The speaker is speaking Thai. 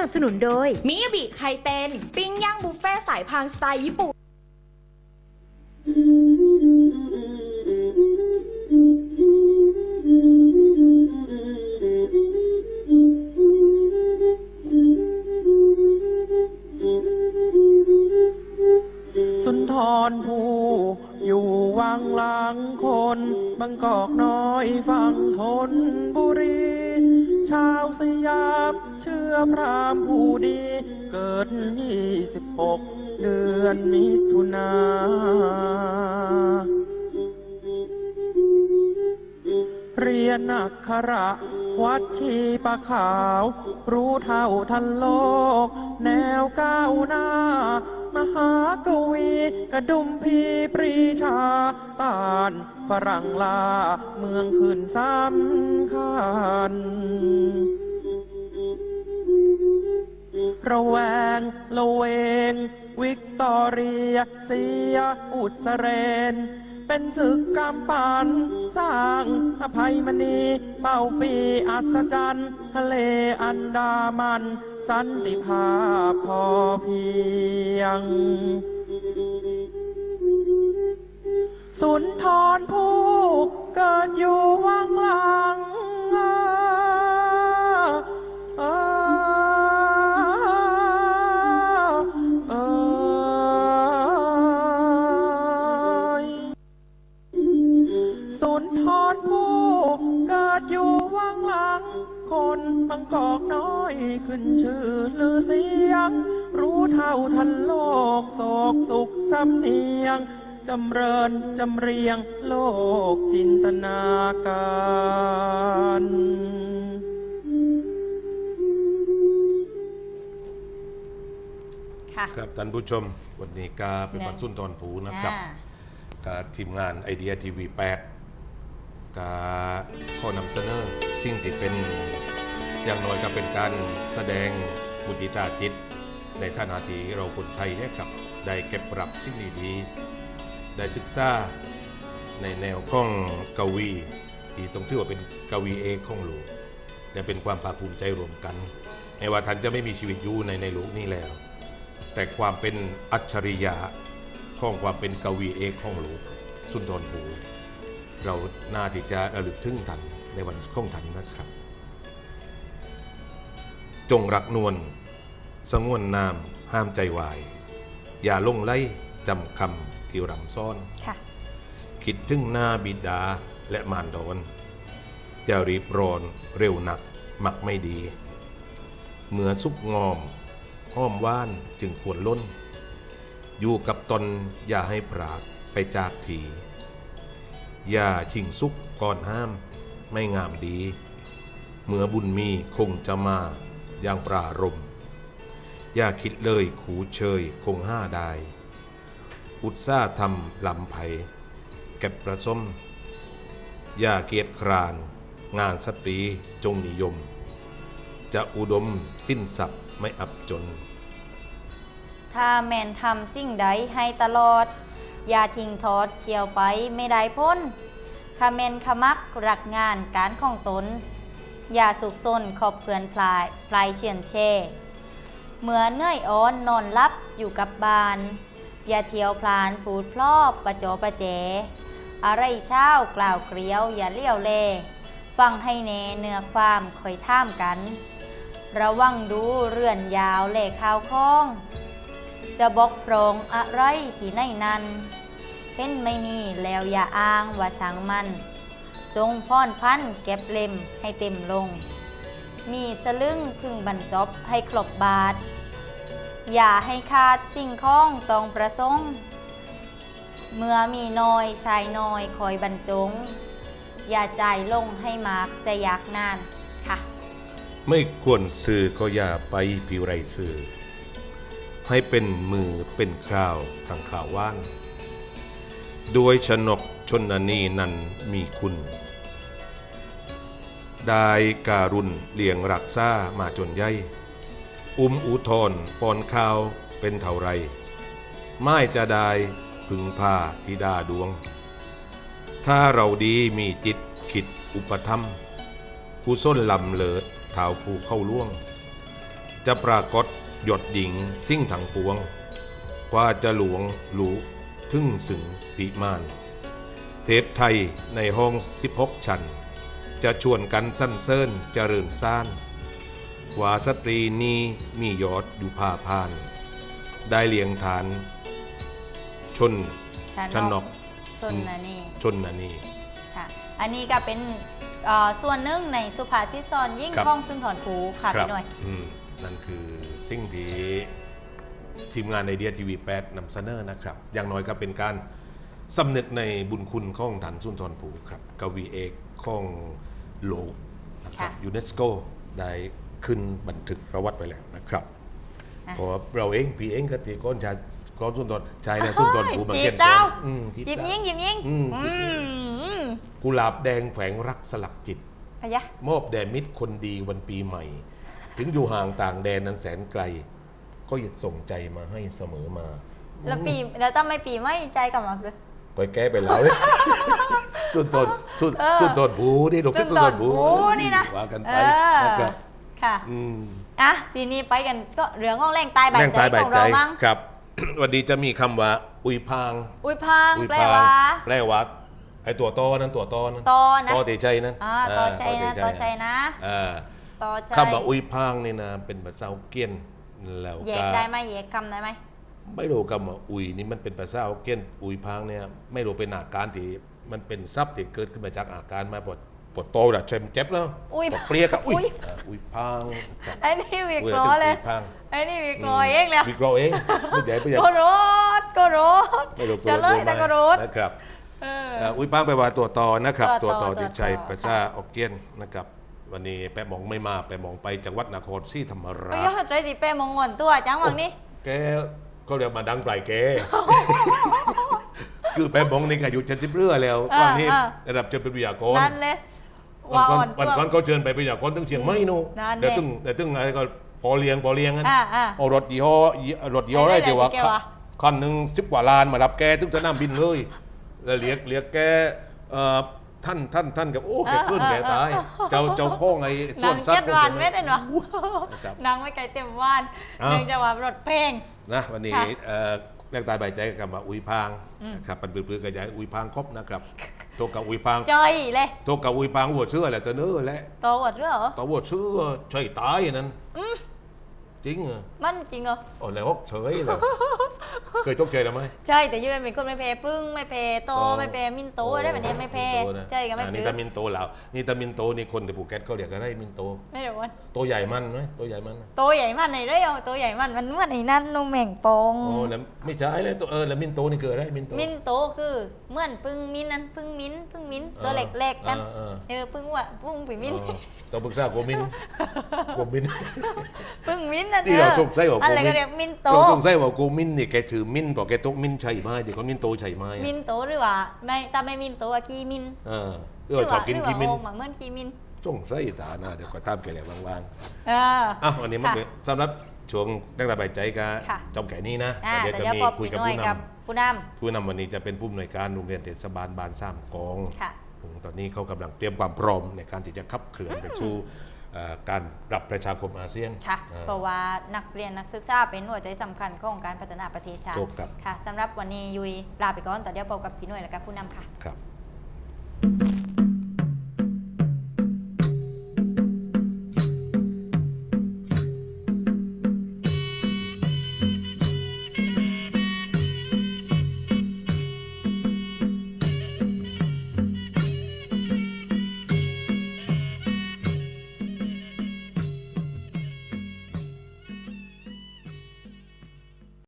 นับสนุนโดย มิยาบิไคเตนปิ้งย่างบุฟเฟ่ต์สายพานสไตล์ญี่ปุ่น สุนทรภูอยู่วังหลังคนบางกอกน้อยฝั่งทนบุรี ชาวสยามเชื่อพรามผู้ดี เกิดยี่สิบหกเดือนมิถุนาเรียนอักขระวัดชีปะขาว รู้เท่าทันโลก แนวก้าวหน้า มหากวีกระดุมพีปรีชาตานฝรั่งลา เมืองขึ้นสำคัญ ระแวงละเวง วิกตอเรีย เสีย อุดสเรน เป็นศึกกำปัน สร้างอภัยมณี เป่าปีอัศจรรย์ทะเลอันดามัน สันติภาพพอเพียง สุนทรผู้เกิดอยู่วังหลัง ลือเสียง รู้เท่าทันโลกโศกสุขสำเนียง จำเริญจำเรียงโลกจินตนาการค่ะครับท่านผู้ชมวันนี้กาเป็นวันสุนทรภูนะครับอ่ากาทีมงานไอเดียทีวี8กาขอนำเสนอสิ่งที่เป็นอย่างน้อยก็เป็นการแสดง บุติตาจิต ในฐานะที่เราคนไทยเนี่ยครับได้เก็บปรับสิ่งดีๆได้ศึกษาในแนวของกวีที่ต้องถือว่าเป็นกวีเอกของโลกและเป็นความภาคภูมิใจรวมกันแม้ว่าท่านจะไม่มีชีวิตอยู่ในในโลกนี้แล้ว แต่ความเป็นอัจฉริยะของความเป็นกวีเอกของโลกสุนทรภูเราน่าที่จะระลึกถึงทันในวันของทันนะครับ จงรักนวลสงวนนามห้ามใจวาย อย่าลงไล่จำคำที่รำซ่อนค่ะคิดถึงหน้าบิดาและมารดอนอย่ารีบร้อนเร็วหนักมักไม่ดี เมื่อสุกงอมห้อมว่านจึงควรล้น อยู่กับตนอย่าให้ปรากไปจากที อย่าชิงสุกก่อนห้ามไม่งามดี เมื่อบุญมีคงจะมา อย่างปรารม อย่าคิดเลยขูเชยคงห้าได้ อุตสาห์ทำลำไผ่เก็บประสม อย่าเกียจคราน งานสตรีจงนิยม จะอุดมสิ้นสับไม่อับจน ถ้าแมนทำสิ่งใดให้ตลอด อย่าทิ้งทอดเที่ยวไปไม่ได้พ้นคาเมนขมักรักงานการของตน อย่าสุกซนขอบเพื่อนพลายพลายเชียนเช่เมื่อเหนื่อยอ้อนนอนลับอยู่กับบ้าน อย่าเที่ยวพลานผูดพลอบประโจประแจอะไรเช้ากล่าวเกลียวอย่าเลี้ยวเลฟังให้แน่เนื้อความคอยท่ามกัน ระวังดูเรื่อนยาวเลขข่าวคล้อง จะบกโพรงอะไรที่ในนั้น เห็นไม่มีแล้วอย่าอ้างว่าช่างมัน จงพ่อนพันเก็บเล่มให้เต็มลง มีสลึงพึงบรรจบให้ครบบาท อย่าให้ขาดสิ่งของต้องประสงค์ เมื่อมีน้อยชายน้อยคอยบรรจง อย่าใจายลงให้มากจะอยากนานค่ะ ไม่ควรสื่อก็อย่าไปผิวไรสื่อ ให้เป็นมือเป็นคราวทางข่าวว่านโดยชนกชนนีนั้นมีคุณ ได้การุณเลียงรักษามาจนใหญ่อุ้มอุทธรปอนข้าวเป็นเท่าไร ไม่จะได้พึงพาธิดาดวง ถ้าเราดีมีจิตคิดอุปธรรมผู้ส้นลำเลิดเท้าผู้เข้าล่วง จะปรากฏหยดหญิงสิ่งถังปวง กว่าจะหลวงหลูทึ่งสึงปีมาน เทพไทยในห้อง 16 ชั้น จะชวนกันสั้นเซินเจริญซ่านว่าสตรีนี้มียอดอยู่ผ่าพาน ได้เลียงฐาน ชนชานชนนกกชนนะนี่ชนนันนี่ค่ะอันนี้ก็เป็นเอ่อส่วนหนึ่งในสุภาษิตซอนยิ่งครับข้องซึ่งถอนผูค่ะครัพี่หน่อยอืมนั่นคือสิ่งที่ทีมงานในเดียทีวีแปดนำเสนอนะครับ อย่างน้อยก็เป็นการสำนึกในบุญคุณของฐานสุนทรภูครับ กวีเอก ของโลกนะครับค่ะยูเนสโกได้ขึ้นบันทึกประวัติไว้แล้วนะครับอะเพราะว่าเราเองพี่เองก็ตีก้อนชายก้อนสุนทรชายในสุนทรภูโอ้ยมาจีเก็บนดาวอืมจีบจิบดาวยิงจิบยิงอืมจิบยิงอืมกุหลาบแดงแฝงรักสลักจิตอะยะมอบแด่มิตรคนดีวันปีใหม่ ถึงอยู่ห่างต่างแดนนั้นแสนไกล ก็ยังส่งใจมาให้เสมอมา แล้วปีแล้วตั้งไม่ปีไม่ใจกลับมาเลยไปแก้ไปแล้วเลย สุดตนสุดเออ สุดตนบูนี่ลูกซึ่สุงดตตอนนบูโอ้นี่นะว่ากันเอไปอนะครับค่ะอืมอะทีนี้ไปกันก็เรื่องของแรงตายบาดแรงใจตายบาขดองใจเรามั้งครับ วันนี้จะมีคำว่า อุยพาง อุ้ยพังอุยแปลพางว่า แปลว่าไอตัวโตอนั้นตัวโตอนั้นตอนะ โตตีใจนั้นอ่าต่อใจนะเต่อใจนะอ่าต่อใจคำว่าอุยพางนี่นะเป็นภาษาฮกเกี้ยนแล้วแยก็ กได้ไหมแยกคำได้ไหม ไม่รู้คำว่าอุยนี่มันเป็นภาษาฮกเกี้ยนอุยพางเนี่ยไม่รู้เป็นอาการที่ มันเป็นซับที่เกิดขึ้นมาจากอาการมาปวดปวดโตแหละเจ็บเจ็บแล้วอุ้ยปวดเปรี้ยครับอุ้ยอุ้ยอ่าอุยพางครับไอ้นี่วิกอุ้ยล้อเลยอุยพางไอ้นี่วิกล้อเองเลยวิกรอเองไม่ใหญ่ไม่ใหญ่ก็รถก็รถไม่รู้จะเลยแต่ก็รถนะครับ เออเอ่ออุยพางแปลว่าตัวต่อนะครับ ตัตัววต่ต่ออที่ตัวใช้ต่อภาษาฮกเกี้ยนนะครับ วันนี้แปะหมองไม่มาแปะหมองไปจังหวัดนครศรีธรรมราเอ้ชยใจดีเป้มองงอนตัวจังหวังนี้แกก็เรียกมาดังปลายแก คือแปะหมองนี่ก็อายุเจ็ดสิบเรื่อแล้วอ่าตอนนี้อ่าระดับจะเป็นวิทยากรนั่นเลยวันว่าก่ออ่อนนวันตัวก่อนเขาเชิญไปเป็นวิทยากรตั้งเชียงใหม่นู่นนั่นแต่แน่ตึ้งแต่ตึ้งอะไรก็พอเลี้ยงพอเลี้ยงกันอ่าอ่าเอารถยี่ห้อยี่รถยี่ห้ออะไรไอ้นั่นแหละเดี๋ยวว่าที่แกว่าคันหนึ่งสิบกว่าล้านมารับแกตึ้งสนามบินเลยแล้วเรียกเรียกแกเอ่อท่านท่านท่านกับโอ้แกขึ้นแกตายเจ้าเจ้าโค้งไอ้ส่นาวนงซัดเก็ดหวานไม่ได้หรอนะครับนางไม่ไกลเต็มว่านอ้าวเนื่องจากว่ารถเพลงนะวันนี้ค่ะเอ่อ แรกตายใบายใจกับมาอุยพางอืมนะครับปันปื้อๆกับยายอุยพางครบนะครับโตกับอุยพางจอยเลยโตกับอุยพางหัวเชื่อแหละแต่เนื้อแหละโตหมดเรื่องเหรอแต่หัวเชื่อใช่ตายอย่างนั้นอืมจริงเหรอมันจริงเหรอโอ้แล้วเฉยเลย เคยตกใจหรือไม่ใช่แต่ยูเป็นคนไม่เพย์ปึ้งไม่เพย์โตโตไม่เพย์มินโตได้แบบนี้ไม่เพย์มินโตนะใช่ก็ไม่อ่าเพนี่ย์ตามินโตแล้วนี่ตามินโตนี่คนในภูเก็ตเขาเรียกอะไรมินโตไม่เดี๋ยววันตัวใหญ่มันไหมตัวใหญ่มันโตใหญ่มันไหนได้เอาโตใหญ่มันมันเหมื่อนไอ้นั่นนุ่มแม่งปองโอ้แล้วไม่ใช่เลยตัวเออแล้วมินโตนี่คืออะไรมินโตมินโตคือเหมื่อนปึ้งมินนั่นปึ้งมินปึ้งมินตัวเล็กๆกันเออเออปึ้งว่ะปึ้งปีมินเออต้องปรึกษาโกมินโกมินปึ้งมินนั่นที่เราสงสัยว่าอะไรกูมิก็นเรียกมินโตเราสงสัยว่าโกมินนี่แกถือมินบอกแกตกมินใช่ไหมเดี๋ยวคนมินโตใช่ไหมมินโตหรือว่าไม่ถ้าไม่มินโตอะคีมินเออเออชอบกินหรืกินมินว่าโอมอะเหมื่อนคีมินสงสัยตาหน้าเดี๋ยวก็ตามแกแหละว่างๆเอออะวันนี้มันค่ะเป็นสำหรับช่วงตั้งแต่ใบายใจกับค่ะจอมแก่นี้นะอ่าเดี๋ยวแต่จะเดี๋ยวมีพอคุยปีกับหน่วยผู้นกับผู้นำผู้นำวันนี้จะเป็นผู้อำนวยการโรงเรียนเทศบาลบานสามกองำค่ะซึ่งตอนนี้เขากำลังเตรียมความพร้อมในการที่จะขับเคลื่อนไปสู่เอ่อ การรับประชาคมอาเซียนค่ะอ่าเพราะว่านักเรียนนักศึกษาเป็นหัวใจสำคัญของการพัฒนาประเทศชาติถูกครับค่ะสำหรับวันนี้ยุยลาไปก่อนแต่เดี๋ยวพบกับพี่หน่วยและกับผู้นำค่ะครับ